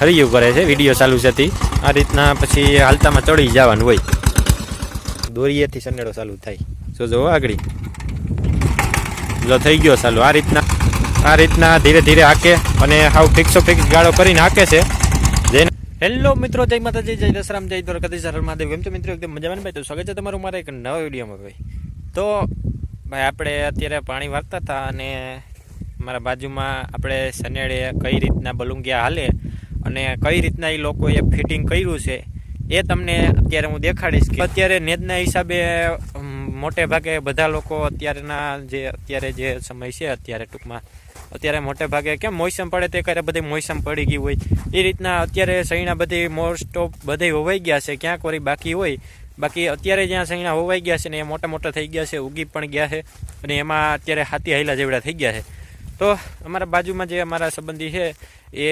હરિયું કરે છે, વીડિયો ચાલુ છે આ રીતના પછી હાલતામાં ચડી જવાનું હોય. દોરીએથી સનેડો ચાલુ થાય. જો જો આગળ. જો થઈ ગયો ચાલુ. આ રીતના આ રીતના ધીરે ધીરે હાકે અને હાવ ફિક્સો ફિક્સ ગાળો કરીને હાકે છે. જેને હેલો મિત્રો, જય માતાજી, જય દશરામ, જય દ્વારકાધીશ, હર મહાદેવ. કેમ છો મિત્રો? એકદમ મજામાં ભાઈ? તો સ્વાગત છે તમારું મારા એક નવા વિડીયોમાં ભાઈ. તો ભાઈ, આપણે અત્યારે પાણી વાળતા હતા અને મારા બાજુમાં આપણે સનેડે કઈ રીતના બલુંગિયા હાલે અને કઈ રીતના એ લોકોએ ફિટિંગ કર્યું છે, એ તમને અત્યારે હું દેખાડીશ કે અત્યારે નેજના હિસાબે મોટે ભાગે બધા લોકો અત્યારના જે, અત્યારે જે સમય છે અત્યારે ટૂંકમાં, અત્યારે મોટે ભાગે કેમ મોસમ પડે તે કરે બધી મોસમ પડી ગઈ હોય. એ રીતના અત્યારે સૈણા બધી મોસ્ટ ઓફ બધે હોવાઈ ગયા છે, ક્યાંક વળી બાકી હોય, બાકી અત્યારે જ્યાં સૈણા હોવાઈ ગયા છે ને એ મોટા મોટા થઈ ગયા છે, ઉગી પણ ગયા છે, અને એમાં અત્યારે હાથી હાઈલા જેવડા થઈ ગયા છે. તો અમારા બાજુમાં જે અમારા સંબંધી છે, એ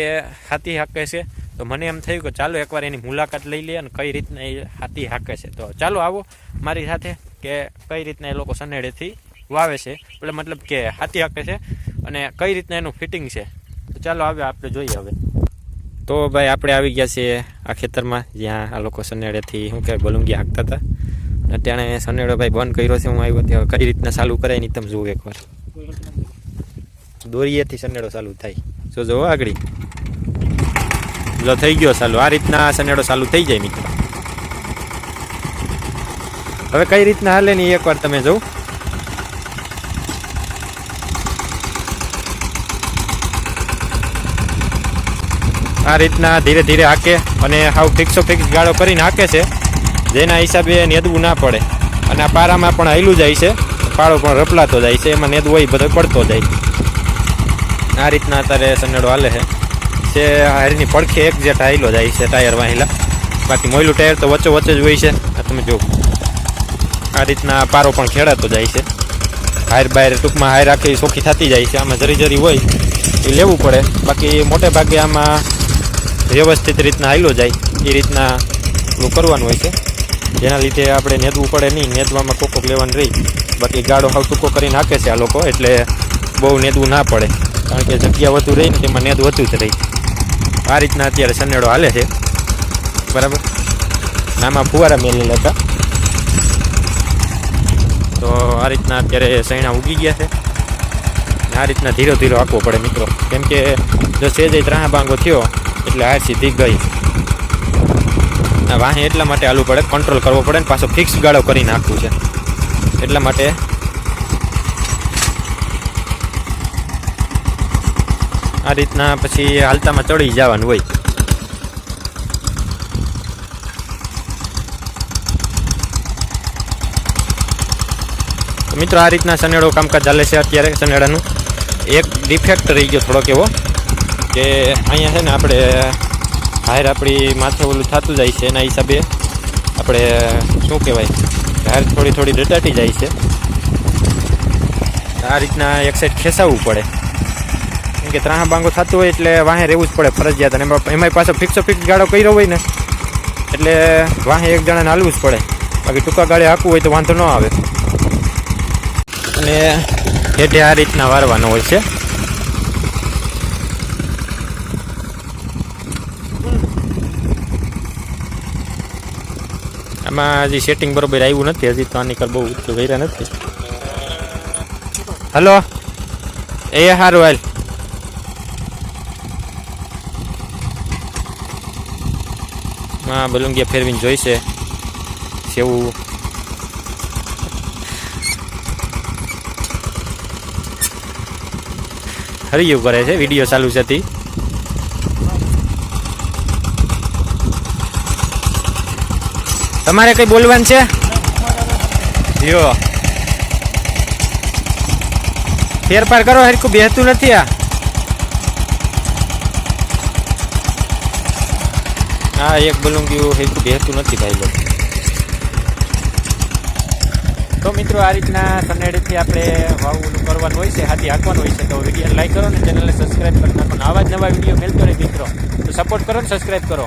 હાથી હાકે છે. તો મને એમ થયું કે ચાલો એકવાર એની મુલાકાત લઈ લઈએ અને કઈ રીતના એ હાથી હાકે છે. તો ચાલો આવો મારી સાથે કે કઈ રીતના એ લોકો સનેડેથી વાવે છે. એટલે મતલબ કે હાથી હાકે છે અને કઈ રીતના એનું ફિટિંગ છે. તો ચાલો આવે આપણે જોઈએ હવે. તો ભાઈ આપણે આવી ગયા છીએ આ ખેતરમાં, જ્યાં આ લોકો સનેડેથી શું કહેવાય બલુંગી હાંકતા હતા. અને તેણે સનેડો ભાઈ બંધ કર્યો છે. હું આવ્યો ત્યાં કઈ રીતના ચાલુ કરાય નહીં તમે જુઓ એકવાર. દોરીએથી સનેડો ચાલુ થાય. જો જો આગળ. જો થઈ ગયો ચાલુ. આ રીતના સનેડો ચાલુ થઈ જાય મિત્રો. હવે કઈ રીતના હાલે ને એકવાર તમે જોઉં આ રીતના ધીરે ધીરે હાકે અને હાવ ફિક્સો ફિક્સ ગાળો કરીને હાકે છે. જેના હિસાબે નેદવું ના પડે. અને આ પારામાં પણ હાયલું જાય છે. પાળો પણ રપલાતો જાય છે. એમાં નેદવો પડતો જાય. આ રીતના અત્યારે સનેડો હાલે છે. જે હારીની પડખે એક જે હાયલો જાય છે, ટાયર વાહિલા બાકી મોયલું ટાયર તો વચ્ચે વચ્ચે જ હોય છે. તમે જો આ રીતના પારો પણ ખેડાતો જાય છે. હાયર બાયર ટૂંકમાં હાયર આખી સોખી થતી જાય છે. આમાં જરી જરી હોય, એ લેવું પડે. બાકી મોટે ભાગે આમાં વ્યવસ્થિત રીતના હાયલો જાય. એ રીતના કરવાનું હોય છે. જેના લીધે આપણે નેદવું પડે નહીં. નેદવામાં કોકોક લેવાનું રહી. બાકી ગાડો હાવ ટૂંકો કરીને નાખે છે આ લોકો, એટલે બહુ નેદવું ના પડે. કારણ કે જગ્યા વધુ રહી ને તેમાં નેદ વધુ જ રહી. આ રીતના અત્યારે સનેડો હાલે છે. બરાબર? નામાં ફુવારા મેલેલા હતા. તો આ રીતના અત્યારે સૈણા ઉગી ગયા છે. આ રીતના ધીરો ધીરો આપવો પડે મિત્રો. કેમ કે જો સેજે ત્રાણા બાંગો થયો, એટલે હાર સીધી ગઈ. વાહે એટલા માટે આલવું પડે કંટ્રોલ કરવો પડે ને પાછો ફિક્સ ગાળો કરી નાખવું છે. એટલા માટે આ રીતના પછી હાલતામાં ચડી જવાનું હોય. મિત્રો, આ રીતના સનેડો કામકાજ ચાલે છે અત્યારે સનેડાનું એક ડિફેક્ટ રહી ગયો થોડોક એવો, કે અહીંયા છે ને આપણે હાયર આપણી માથે ઓલું થતું જાય છે, એના હિસાબે આપણે શું કહેવાય, હાયર થોડી થોડી દટાટી જાય છે. આ રીતના એક સાઈડ ખેંચાવવું પડે. કેમ કે ત્રાહા બાંગો થતું હોય એટલે વાહે રહેવું જ પડે ફરજિયાત. અને એમાં પાછો ફિક્સો ફિક્સ ગાળો કર્યો હોય ને, એટલે વાહે એક જણાને હાલવું જ પડે. બાકી ટૂંકા ગાળે હાકવું હોય તો વાંધો ન આવે. અને હેઠે આ રીતના વારવાનું હોય છે. આમાં હજી સેટિંગ બરોબર આવ્યું નથી, હજી તો આની કર બહુ ઊંચું કર્યા નથી. હલો? એ સારું હાલ. હા બલુંગિયા ફેરવીને જોઈશે. સેવું. હરિયું કરે છે, વીડિયો ચાલુ છે તી. તમારે કઈ બોલવાનું છે? જો ફેરફાર કરો હરકું બેહતું નથી આ. હા એક બલુંગીઓ હેતુ બેહતું નથી ભાઈ લોકો. તો મિત્રો, આ રીતના સનેડેથી આપણે વાવું કરવાનું હોય છે, હાથી હાંકવાનું હોય છે, તો વીડિયો લાઈક કરો ને ચેનલને સબસ્ક્રાઈબ કરી નાખો. આવા જ નવા વીડિયો મેળતો રહે મિત્રો. તો સપોર્ટ કરો ને સબસ્ક્રાઈબ કરો.